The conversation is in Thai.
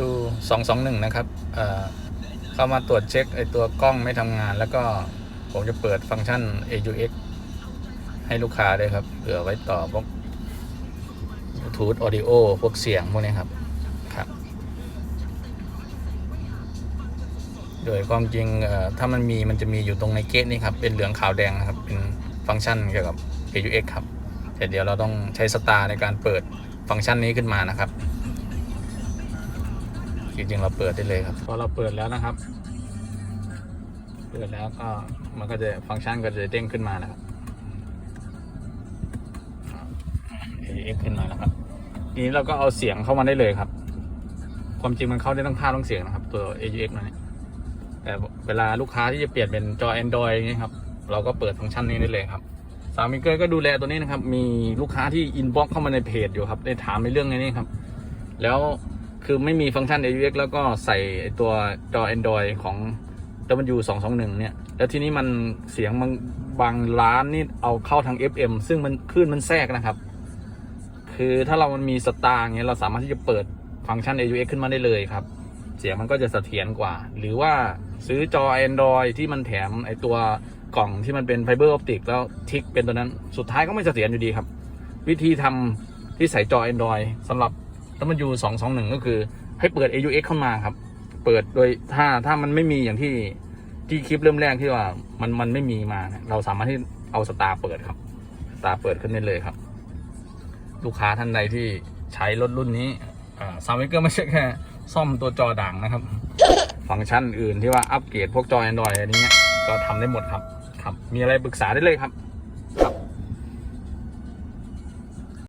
W 2 2 1นะครับเอ่อเข้ามาตรวจเช็คไอตัวกล้องไม่ทำงาน แล้วก็ผมจะเปิดฟังก์ชัน AUX ให้ลูกค้าด้วยครับเผื่อไว้ต่อพวก Bluetooth Audio พวกเสียงพวกนี้ครับครับ โดยความจริงถ้ามันมีมันจะมีอยู่ตรงในเกตนี่ครับ เป็นเหลืองขาวแดงนะครับ เป็นฟังก์ชันเกี่ยวกับ AUX ครับแต่เดี๋ยวเราต้องใช้สตาร์ในการเปิดฟังก์ชันนี้ขึ้นมานะครับ จริงๆเราเปิดได้เลยครับ พอเราเปิดแล้วนะครับ เปิดแล้วก็มันก็จะฟังก์ชันก็จะเด้งขึ้นมานะครับ AX ขึ้นมาแล้วครับทีนี้เราก็เอาเสียงเข้ามาได้เลยครับ ความจริงมันเข้าได้ทั้งภาพทั้งเสียงนะครับ ตัว AUX มาเนี่ยแต่เวลาลูกค้าที่จะเปลี่ยนเป็นจอ Android อย่างนี้ครับ เราก็เปิดฟังก์ชันนี้ได้เลยครับสามมิเกอร์ก็ดูแลตัวนี้นะครับ มีลูกค้าที่อินบ็อกเข้ามาในเพจอยู่ครับ ได้ถามในเรื่องนี้ครับ แล้ว คือไม่มีฟังก์ชัน AUX แล้วก็ใส่ตัวจอ Android ของ W 2 2 1 เนี่ย แล้วทีนี้มันเสียงบางบางร้านนี่เอาเข้าทาง FM ซึ่งมันคลื่นมันแทรกนะครับ คือถ้าเรามันมีสตาร์เงี้ยเราสามารถที่จะเปิดฟังก์ชัน AUX ขึ้นมาได้เลยครับ เสียงมันก็จะเสถียรกว่า หรือว่าซื้อจอ Android ที่มันแถมไอตัวกล่องที่มันเป็นไฟเบอร์ออปติกแล้วทิกเป็นตัวนั้น สุดท้ายก็ไม่เสถียรอยู่ดีครับ วิธีทำที่ใส่จอ Android สำหรับ W 2 2 1ก็คือให้เปิด AUX เข้ามาครับ เปิดโดยถ้าถ้ามันไม่มีอย่างที่ที่คลิปเริ่มแรกที่ว่ามันมันไม่มีมาเราสามารถที่เอาสตาร์เปิดครับสตาร์เปิดขึ้นได้เลยครับ ลูกค้าท่านใดที่ใช้รถรุ่นนี้ซาวเวเกอร์ไม่ใช่แค่ ซ่อมตัวจอด่างนะครับ ฟังก์ชันอื่นที่ว่าอัปเกรดพวกจอ Android อะไรเงี้ยก็ทำได้หมดครับครับ มีอะไรปรึกษาได้เลยครับ